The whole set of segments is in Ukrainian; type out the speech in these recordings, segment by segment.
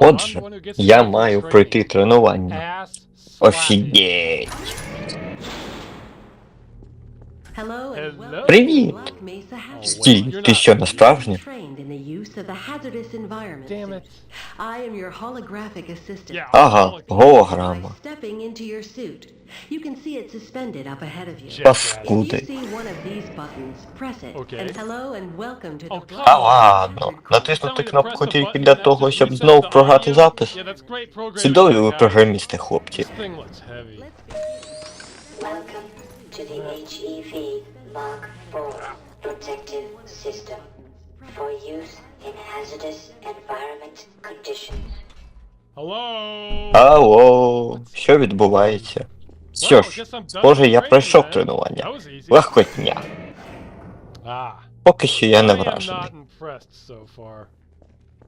Отже, я маю пройти тренування. Офігеть. Привіт! Стій, ти що, не справжній? Ага, голограма. Паскуди. А ладно, натиснути кнопку тільки для того, щоб знову програти запис. Чудові ви програмісти, хлопці. Welcome to the HEV Mark IV protective system for use in hazardous environment conditions. Алло, що відбувається? Що ж, схоже, я пройшов тренування. Легкотня. Поки що я не вражений.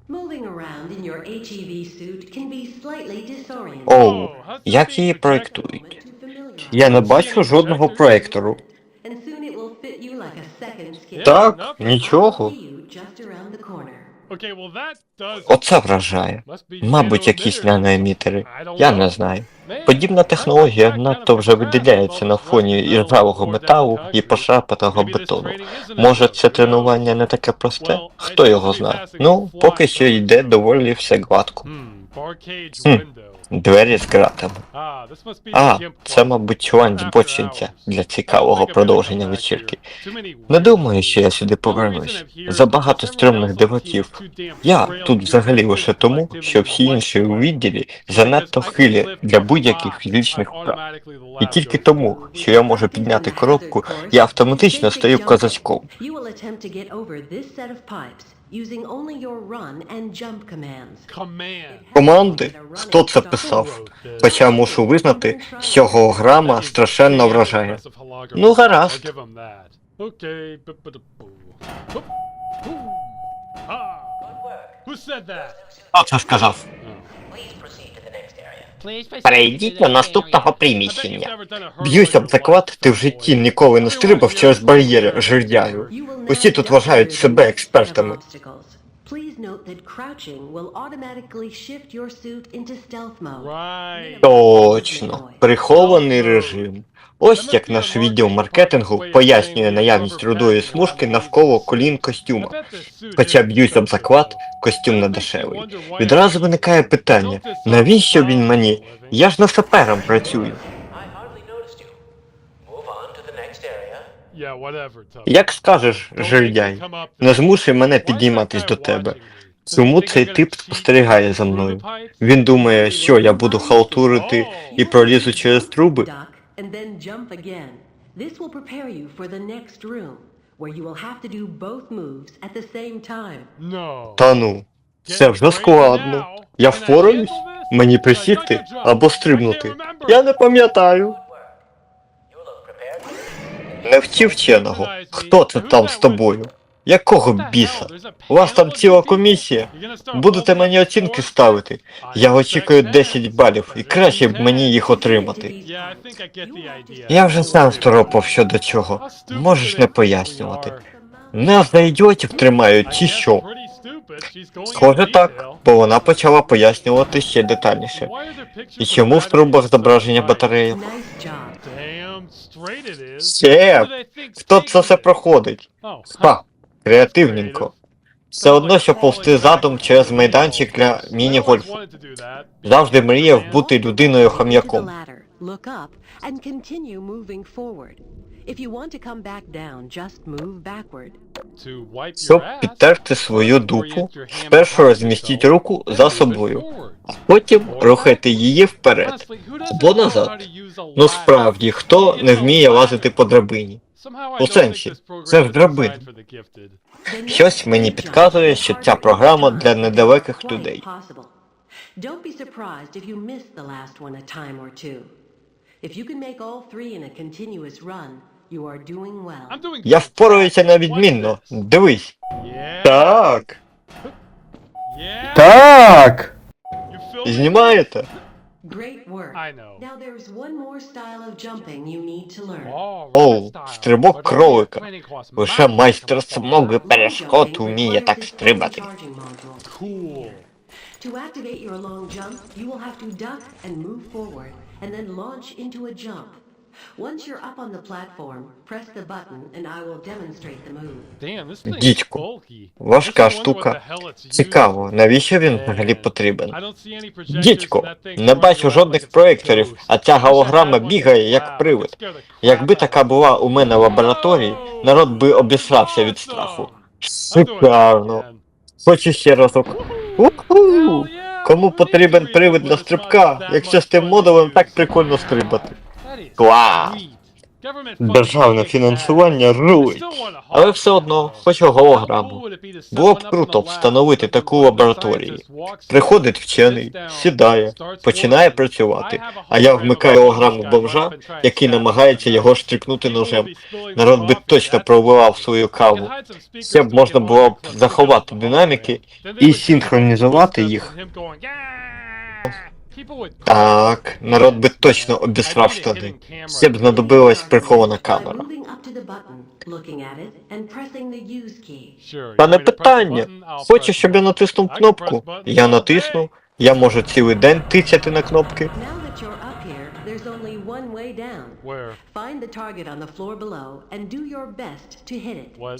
Moving around in your HEV suit can be slightly disorienting. Оу, як її проєктують? Я не бачу жодного skin. Так, нічого. See you just around the corner. Оце вражає. Мабуть, якісь наноемітери. Я не знаю. Подібна технологія надто вже виділяється на фоні іржавого металу і пошарпатого бетону. Може, це тренування не таке просте? Хто його знає? Ну, поки що йде доволі все гладко. Хм. Двері з ґратами. А, це, мабуть, чувань збочинця для цікавого продовження вечірки. Не думаю, що я сюди повернусь. Забагато стрьомних диваків. Я тут взагалі лише тому, що всі інші у відділі занадто хилі для будь-яких фізичних вправ. І тільки тому, що я можу підняти коробку, я автоматично стаю козачком. Using only your run and jump commands. Команди? Хто це писав? Хоча мушу визнати, що голограма страшенно вражає. Ну, гаразд. Окей. Who said that? Хто це сказав? Перейдіть до наступного приміщення. Б'юся об заклад, ти в житті ніколи не стрибав через бар'єри, жердяю. Усі тут вважають себе експертами. Please note that crouching will automatically shift your suit into stealth mode. Right. Точно, прихований режим. Ось як наш відділ маркетингу пояснює наявність рудої смужки навколо колін костюма. Хоча б'юсь об заклад, костюм не дешевий. Відразу виникає питання, навіщо він мені? Я ж на сапером працюю. I hardly noticed you. Move on to the next area. Yeah, whatever, Tubby. Як скажеш, жердяй, не змушуй мене підійматись до тебе. Чому цей тип спостерігає за мною? Він думає, що я буду халтурити і пролізу через труби? This will prepare you for the next room, where you will have to do both moves at the same time. Та ну, це вже складно. Я впораюсь? Мені присісти або стрибнути. Я не пам'ятаю. Не вчи вченого. Хто це там з тобою? Якого біса? У вас там ціла комісія. Будете мені оцінки ставити. Я очікую 10 балів, і краще б мені їх отримати. Я вже сам второпав щодо чого. Можеш не пояснювати. Нас за ідіотів тримають чи що? Схоже так, бо вона почала пояснювати ще детальніше. І чому в трубах зображення батареї? Ще, хто це все проходить? Спа, креативненько. Все одно, що повсти задум через майданчик для міні-гольфу. Завжди мріяв бути людиною хам'яком. Look up, and continue moving forward. If you want to come back down, just move backward. Щоб підтерти свою дупу, спершу розмістіть руку за собою, а потім рухайте її вперед. або назад. Ну справді, хто не вміє лазити по драбині? У сенсі, це ж драбина. The Щось мені підказує, що ця програма для недалеких людей. Don't be surprised if you miss the last one a time or two. If you can make all three in a continuous run, you are doing well. Я впораюся на відмінно. Дивись. Так. Так! Знімаєте? Great work. I know. Now there's one more style of jumping you need to learn. Оу, стрибок кролика. Лише майстер смоги перешкод вміє так стрибати. Cool. To activate your long jump, you will have to duck and move forward, and then launch into a jump. Once you're up on the platform, press the button and I will demonstrate the move. Damn, this thing's Дідько. bulky. Важка штука. the hell it's used Цікаво, навіщо він взагалі потрібен? I don't see any projectors Дідько, in that thing не бачу жодних ghost. а ця голограма бігає як привид. Якби така була у мене в лабораторії, народ би обісрався від страху. Шикарно. Хочу ще разок. Уху! Кому потрібен creative привид для стрибка, якщо з тим модулем так прикольно стрибати? Клас! Державне фінансування a Але все одно How голограму. Було б круто встановити таку лабораторію. Приходить вчений, сідає, починає працювати, а я вмикаю голограму бомжа, який намагається його штрикнути ножем. Народ би точно what's свою каву. Ще б можна було б заховати динаміки і синхронізувати їх. Так, народ би точно обісрав штани. Ще б знадобилась прихована камера. Та не питання. Хочеш, щоб я натиснув кнопку? Я day. Я можу цілий день тицяти на кнопки. There's only one way down. Where? Find the target on the floor below and do your best to hit it. What?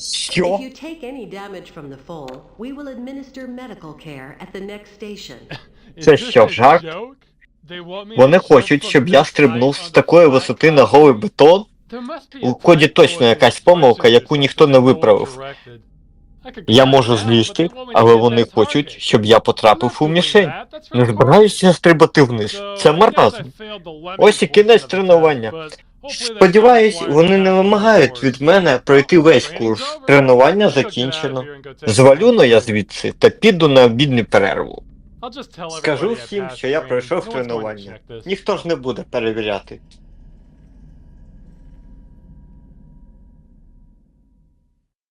If you take any damage from the fall, we will administer medical care at the next station. Це що, жарт? Вони хочуть, щоб я стрибнув з такої висоти на голий бетон. У коді точно якась помилка, яку ніхто не виправив. Я можу злізти, але вони хочуть, щоб я потрапив у мішень. Не збираюся стрибати вниз. Це маразм. Ось і кінець тренування. Сподіваюсь, вони не вимагають від мене пройти весь курс. Тренування закінчено. Звалю но я звідси та піду на обідню перерву. Скажу всім, що я пройшов тренування. Ніхто ж не буде перевіряти.